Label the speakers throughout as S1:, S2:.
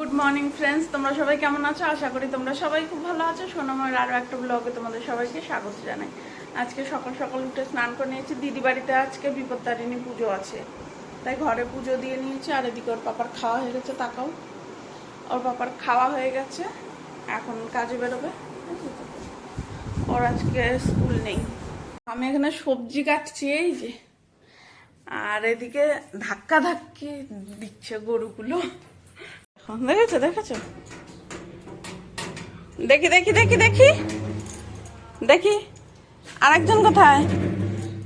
S1: Good morning friends তোমরা সবাই কেমন আছো? আশা করি তোমরা সবাই খুব ভালো আছো। সোনাময়ের আরও একটা ব্লগে তোমাদের সবাইকে স্বাগত জানাই। আজকে সকাল সকাল উঠে স্নান করে নিয়েছি। দিদি বাড়িতে আজকে বিপত্তারিণী পুজো আছে। তাই ঘরে পুজো দিয়ে নিয়েছি। আর এদিকে ওর পাপার খাওয়া হয়ে গেছে তাকাও। ওর পাপার খাওয়া হয়ে গেছে। এখন কাজে বেরোবে। ওর আজকে স্কুল নেই। আমি এখানে সবজি কাটছি, এই যে। আর এদিকে ধাক্কা ধাক্কি দিচ্ছে গরুগুলো। দেখেছ দেখেছ দেখি দেখি দেখি দেখি। দেখি। আরেকজন কোথায়?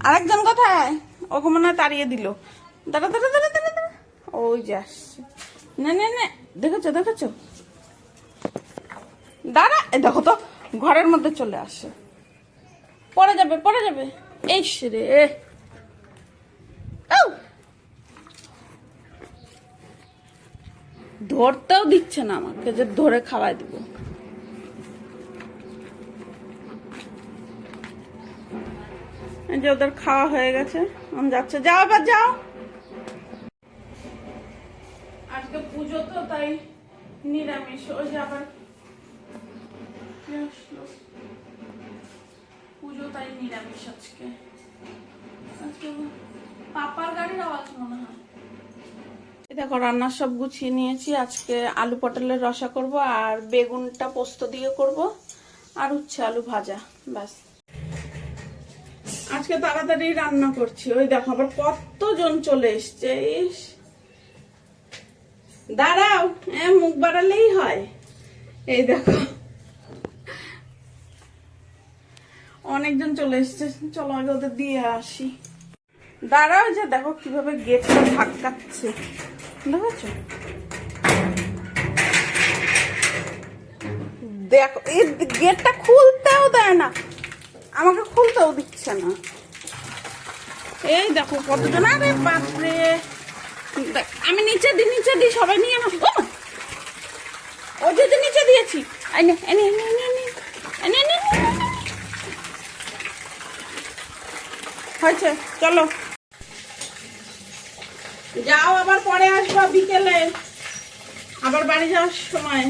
S1: আরেকজন কোথায়? ওকে মনে হয় তাড়িয়ে দিল। দাঁড়া দাঁড়া দাঁড়া দাঁড়া ওই যে আসছে। না না না। দেখেছ দেখেছ? দাঁড়া। এ, দেখো তো, ঘরের মধ্যে চলে আসে। পরে যাবে পরে যাবে। এই রে। আউ! ধরতেও দিচ্ছে না আমাকে যে ধরে খাওয়াই দিব। যে ওদের খাওয়া হয়ে গেছে, আমি যাচ্ছে। যাও আবার যাও। আজকে পুজো তো, তাই নিরামিষ। ওই যে পুজো তাই নিরামিষ আজকে। আজকে পাপার গাড়ির আওয়াজ মনে হয়। দেখো, রান্নার সব গুছিয়ে নিয়েছি। আজকে আলু পটলের রসা করব আর বেগুনটা পোস্ত দিয়ে করব আর উচ্ছে আলু ভাজা, ব্যাস। আজকে তাড়াতাড়ি রান্না করছি। ওই দেখো, আবার কতজন চলে এসছে, ইস। দাঁড়াও হ্যাঁ মুখ বাড়ালেই হয়। এই দেখো, অনেকজন চলে এসছে। চলো আগে ওদের দিয়ে আসি। দাঁড়াও যে দেখো কীভাবে গেটটা ধাক্কাচ্ছে। দেখো, এই গেটটা খুলতেও দেয় না। আমাকে খুলতেও দিচ্ছে না। এই দেখো কতজন আরে বাপরে। আমি নিচে দিই নিচে দিই সবাই নিয়ে আমার ও যদি নিচে দিয়েছি। এনে এনে এনে এনে এনে এনে হয়েছে, চলো। যাও আবার পরে আসবা বিকেলে। আবার বাড়ি যাওয়ার সময়।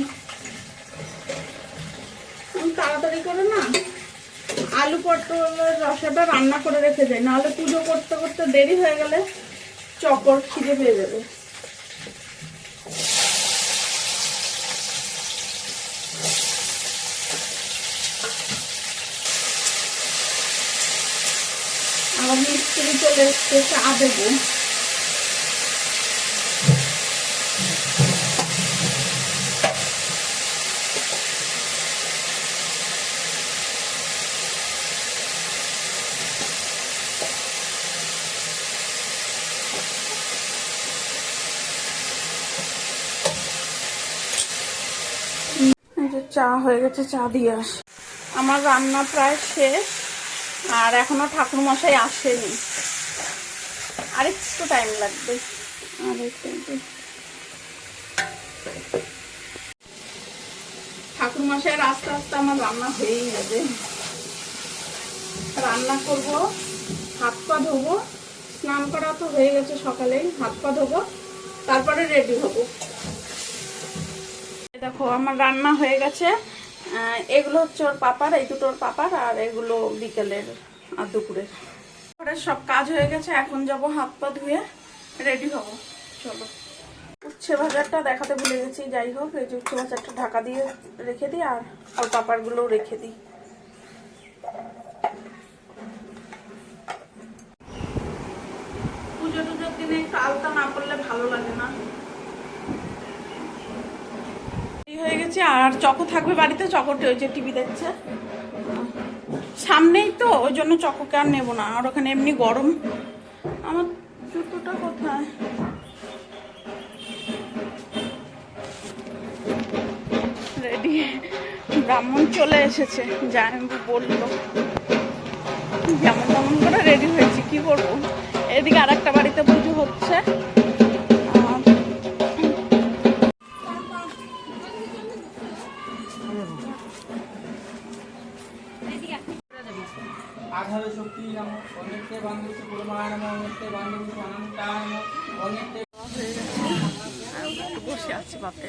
S1: তাড়াতাড়ি করে না। আলু পটলের রসাটা রান্না করে রেখে যাই, নাহলে পুজো করতে করতে দেরি হয়ে গেলে চকর খিদে পেয়ে যাবে। আমার মিস্ত্রি চলে এসছে, চা দেবো। চা হয়ে গেছে, চা দিয়ে আস। আমার রান্না প্রায় শেষ, আর এখনও ঠাকুর মশাই আসেনি। আর একটু টাইম লাগবে। আর একটু ঠাকুর মশাইয়ের আস্তে আস্তে আমার রান্না হয়েই যাবে। রান্না করব, হাত পা ধোবো। স্নান করা তো হয়ে গেছে সকালেই, হাত পা ধোবো। তারপরে রেডি হব। দেখো, আমার রান্না হয়ে গেছে। এগুলো হচ্ছে ওর পাপার, এই দুটোর পাপার, আর এগুলো বিকেলের, আর দুপুরের। ঘরের সব কাজ হয়ে গেছে, এখন যাব হাত পা ধুয়ে রেডি হব। চলো। উচ্ছে ভাজারটা দেখাতে ভুলে গেছি, যাই হোক, এই যে উচ্ছে ভাজারটা ঢাকা দিয়ে রেখে দিই, আর ওর পাপারগুলোও রেখে দিই। পুজো টুজোর দিনে একটু আলতা না করলে ভালো লাগে না এই আর চকো থাকবে বাড়িতে চকোটি ওই যে টিভি দেখছে। সামনেই তো, ওই জন্য চকোকে আর নেব না। আর ওখানে এমনি গরম। আমার জুতোটা কোথায়? রেডি ব্রাহ্মণ চলে এসেছে। জায়ম্বু বলল যেমন তেমন করে রেডি হয়েছি। কি করব? এদিকে আর একটা বাড়িতে পুজো হচ্ছে।
S2: নম বান্ধব কুরমায় নম অনিত্য বান্ধব অনন্তায় নম
S1: বসে আছি
S3: বাপে।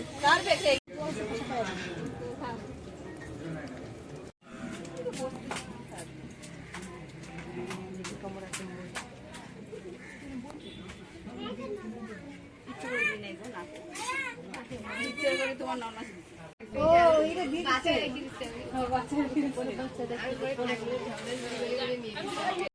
S3: তোমার ননদ। বাচ্চারা